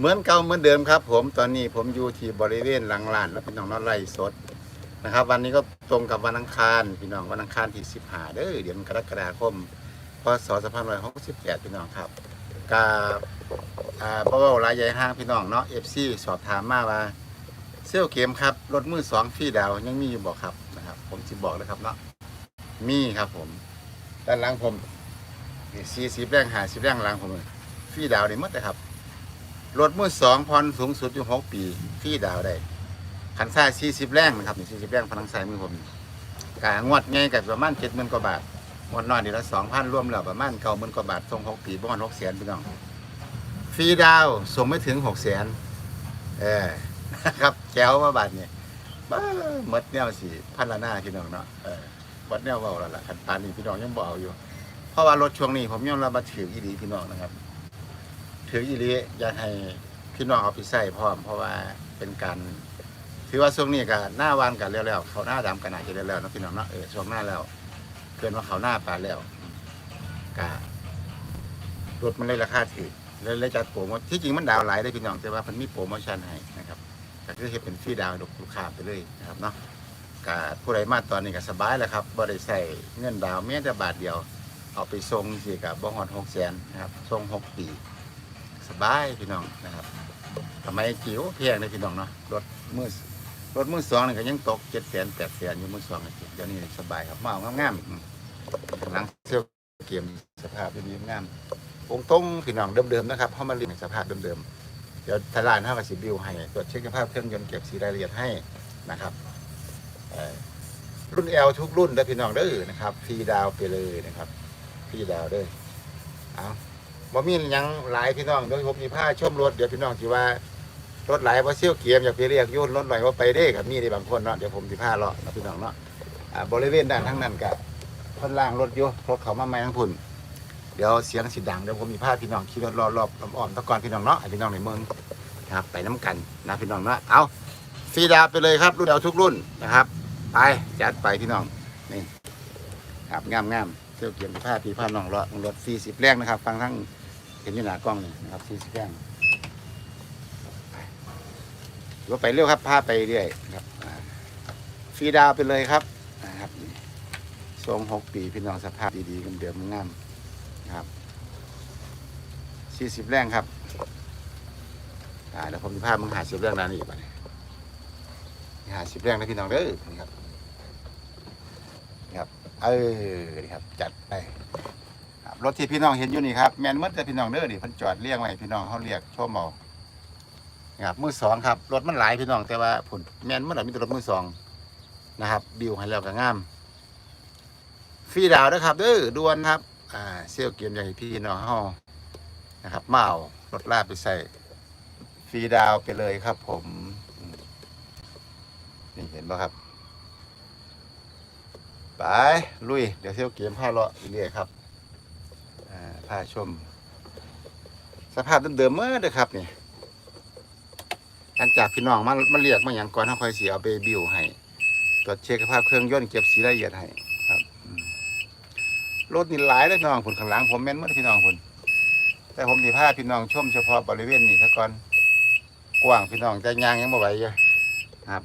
เหมือนเก่าเหมือนเดิมครับ ผมตอนนี้ผมอยู่ที่บริเวณหลังลานแล้วพี่น้องนอไร่สดนะครับ วันนี้ก็ตรงกับวันอังคารพี่น้องวันอังคารที่สิบห้าเด้อเดือนกรกฎาคมพศสองพันร้อยหกสิบแปดพี่น้องครับกาอ่าบ่เว้ารายใหญ่ห้างพี่น้องเนาะเอฟซีสอบถามมาว่าเซลเกมครับรถมือสองฟรีดาวยังมีอยู่บอกครับนะครับ ผมจะบอกเลยครับเนาะมีครับผมด้านหลังผมสี่สิบแรงหาสิบแรงหลังผมฟรีดาวได้หมดเลยครับ รถมือสองพรสูงสุดอยู่หกปีฟรีดาวได้ขันซ้าสี่สิบแรงนะครับชีสี่สิบแรงพลังซ้ายมือผมกางวดไงกับประมาณเจ็ดหมื่นกว่าบาทงวดน้อยเดียวละสองพันรวมแล้วประมาณเก้าหมื่นกว่าบาทส่งหกปีประมาณหกแสนพี่น้องฟรีดาวส่งไม่ถึงหกแสนเออครับแก้วมาบาทเนี่ยบ้าหมดแนวสี่พันละหน้าพี่น้องเนาะเออหมดแนวเบาแล้วล่ะขันปานนี้พี่น้องยังบ่เอาอยู่ เพราะว่ารถช่วงนี้ผมยอมรับมาถืออีดีพี่น้องนะครับ ถืออีดีอยากให้พี่น้องเอาไปใส่พร้อม เพราะว่าเป็นการถือว่าช่วงนี้ก็หน้าวานกันแล้วๆเขาหน้าดำกันอาจจะแล้วๆนะพี่น้องเนาะเออช่วงหน้าแล้วเกินว่าเขาหน้าปลาแล้วกรถมันเลยราคาถือเลยเลยจัดโปรโมทที่จริงมันดาวหลายได้พี่น้องแต่ว่ามันมีโปรโมชั่นให้นะครับก็คือเฮ็ดเป็นฟรีดาวลูกค้าไปเลยนะครับเนาะก็ผู้ใดมาตอนนี้ก็สบายแล้วครับบ่ได้ใส่เงินดาวน์แม้แต่บาทเดียว เอาไปส่งสิกับบ่ฮอด6แสนนะครับส่ง6ปี สบายพี่น้องนะครับทำไมจิ๋วเพียงเลยพี่น้องเนาะรถมือรถมือสองนี่ก็ยังตก7แสน8แสนอยู่มือสองเดี๋ยวนี้สบายครับมาเอาง่ามๆหลังเสื้อเกมสภาพดีๆงามองตรงพี่น้องเดิมๆนะครับเฮามาเรียนสภาพเดิมๆเดี๋ยวทลานเท่ากับสิบิวให้ตรวจเช็คสภาพเครื่องยนต์เก็บสีรายละเอียดให้นะครับรุ่น L ทุกรุ่นได้พี่น้องเด้อนะครับฟรีดาวไปเลยนะครับฟรีดาวเด้อเอา บ่มีหยังหลายพี่น้องโดยผมมีผ้าชมรถเดี๋ยวพี่น้องสิว่ารถหลายว่าเซี่ยวเกียมอยากไปเรียกยุ่นรถหน่อยว่าไปได้กับมีในบางคนเนาะเดี๋ยวผมสิผ้าเลาะนะพี่น้องเนาะอ่าบริเวณด้านทั้งนั้นกับคนล่างรถอยู่รถเขามาใหม่ทั้งพุ่นเดี๋ยวเสียงสิดังเดี๋ยวผมมีภาพี่น้องขี่รถรอบๆอ้อมๆตะกอนพี่น้องเนาะให้พี่น้องในเมืองนะครับไปน้ำกันนะพี่น้องเนาะเอาฟรีดาวไปเลยครับรุ่นเดียวทุกรุ่นนะครับ ไปจัดไปพี่น้องนี่ครับงามงามๆเที่ยวเกียมผ้าพี่ผ้าน้องเลาะรถสี่สิบแรงนะครับฟังทั้ง เห็นอยู่หน้ากล้องนี่นะครับสี่สิบแรงไปรถไปเร็วครับพาไปเรื่อยนะครับฟรีดาวไปเลยครับนะครับนี่ทรงหกปีพี่น้องสภาพดีๆกันเดิมงามๆครับสี่สิบแรงครับอ่าเดี๋ยวผมจะพามึงหาสิบแรงด้านนี้อีกไปหาสิบแรงนะพี่น้องเด้อนี่ครับนี่ครับเออนี่ครับจัดไป รถที่พี่น้องเห็นอยู่นี่ครับแมนเมื่อแต่พี่น้องเด้อดิเพันจอดเรียงไว้พี่น้องเขาเรียกชมเอานะครับมือสองครับรถมันหลายพี่น้องแต่ว่าผลแมนเมื่อไหร่มีแต่รถมือสองนะครับบิวให้แล้วก็งามฟรีดาวนะครับเด้อด่วนครับอ่าเซี่ยวเกมอย่างที่พี่น้องเฮานะครับมาเอารถลาดไปใส่ฟรีดาวไปเลยครับ ผมนี่เห็นป่ะครับไปลุยเดี๋ยวเที่ยวเกมผ้าเลาะเรื่อยครับ อ่าผ้าชม สภาพเดิมๆเมื่อเด้อครับนี่หลังจากพี่น้องมามาเรียกมาอย่างก่อนเขาคอยเสียเอาไปบิวให้ตรวจเช็คสภาพเครื่องยนต์เก็บสีละเอียดให้ครับรถนี่หลายเลยพี่น้องผลข้างหลังผมแม่นเมื่อพี่น้องผลแต่ผมสิพาพี่น้องชมเฉพาะบริเวณนี้ซะก่อนกว้างพี่น้องแต่ยางยังไม่ไหวอยู่ครับ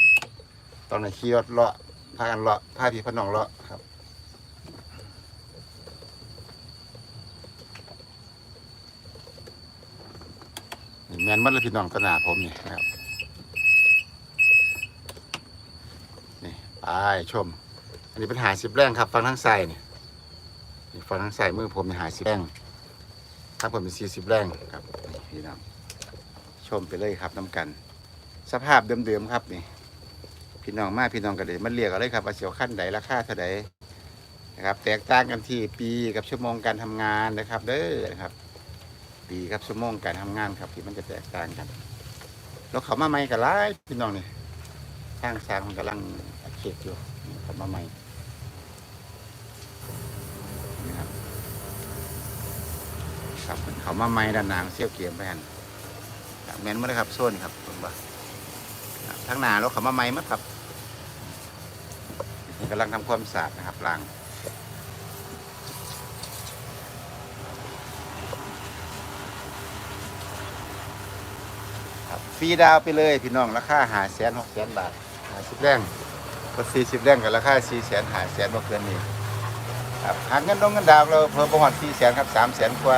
ตอนนี้ขี่รถเลาะพากันเลาะพาพี่พี่น้องเลาะครับนี่ แมนมัดลยพี่น้องตหนาผมนี่นะครับนี่ไปชม อันนี้เป็นหาสิบแรงครับ ฟังทั้งใส่นี่นี่ฝั่งทางซ้ายมือผมมีหาสิบแรงครับผมเป็นสี่สิบแรงครับนี่พี่น้องชมไปเลยครับน้ำกัน สภาพเดิมๆครับนี่พี่น้องมาพี่น้องกันเลยมันเรียกอาเลยครับว่าเสียวขั้นใดราคาเท่าใดนะครับ แตกต่างกันที่ปีกับชั่วโมงการทำงานนะครับ เด้อนะครับ ปีกับชั่วโมงการทำงานครับที่มันจะแตกต่างกันแล้วเขามาใหม่กันหลายพี่น้องนี่ทางสร้างมันกำลังอัดเขตอยู่เขามาใหม่นะครับครับเขามาไม้ด้านหนางเสี้ยวเกียมไปหันแมนมาเลยครับโซนครับผมว่าทั้งหนาแล้วเขามาไม้มาครับกำลังทำความสะอาดนะครับล้าง ครับ ฟรีดาวไปเลยพี่น้องราคาหาแสนหกแสนบาทหาสิบแรงรถสี่สิบแรงกับราคาสี่แสนหาแสนบ่เกินนี้ครับหาเงินดงเงินดาวเราเพิ่มประมาณสี่แสนครับสามแสนกว่า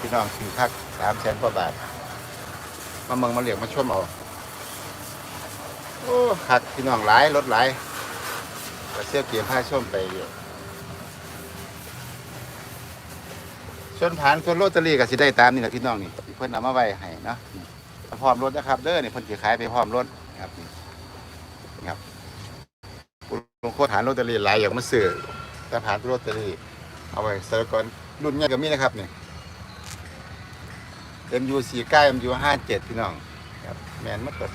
พี่น้องคือคักสามแสนกว่าบาท มาเมืองมาเหลียกมาชมเอาโอ้คักพี่น้องหลายรถหลายก็เสื้อเกียร์ผ้าช่วมไปเยอะชนผ่านคนโรตารี่ก็สิได้ตามนี่แหละพี่น้องนี่ เพิ่นเอามาไว้ให้เนาะพร้อมรถนะครับเด้อนี่เพิ่นสิขายไปพร้อมรถครับนี่ครับลงโคตรฐานโรตารี่หลายอย่างมาซื้อแต่ผ่านโรตารี่เอาไว้เซอร์ก่อนรุ่นใหญ่ก็มีนะครับนี่ MU 4 9 MU 5 7พี่น้องครับแมนมัดตัด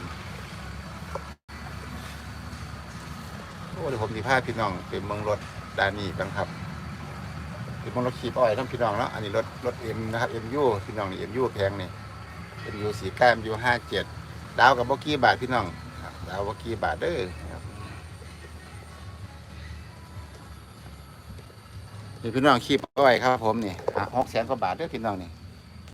โอ้เดี๋ยวผมดีพาพี่น้องเป็นเมืองรถดานี่กันครับ เป็นเมืองรถขีบอ้อยทั้งพี่น้องแล้วอันนี้รถรถเอ็มนะครับเอ็มยูพี่น้องนี่เอ็มยูแพงนี่เอ็มยูสีแก้มยูห้าเจ็ดดาวกับบอกกี้บาทพี่น้องดาวบอกกี้บาทเด้อครับนี่พี่น้องขีบอ้อยครับผมนี่หกแสนกว่าบาทเด้อพี่น้องนี่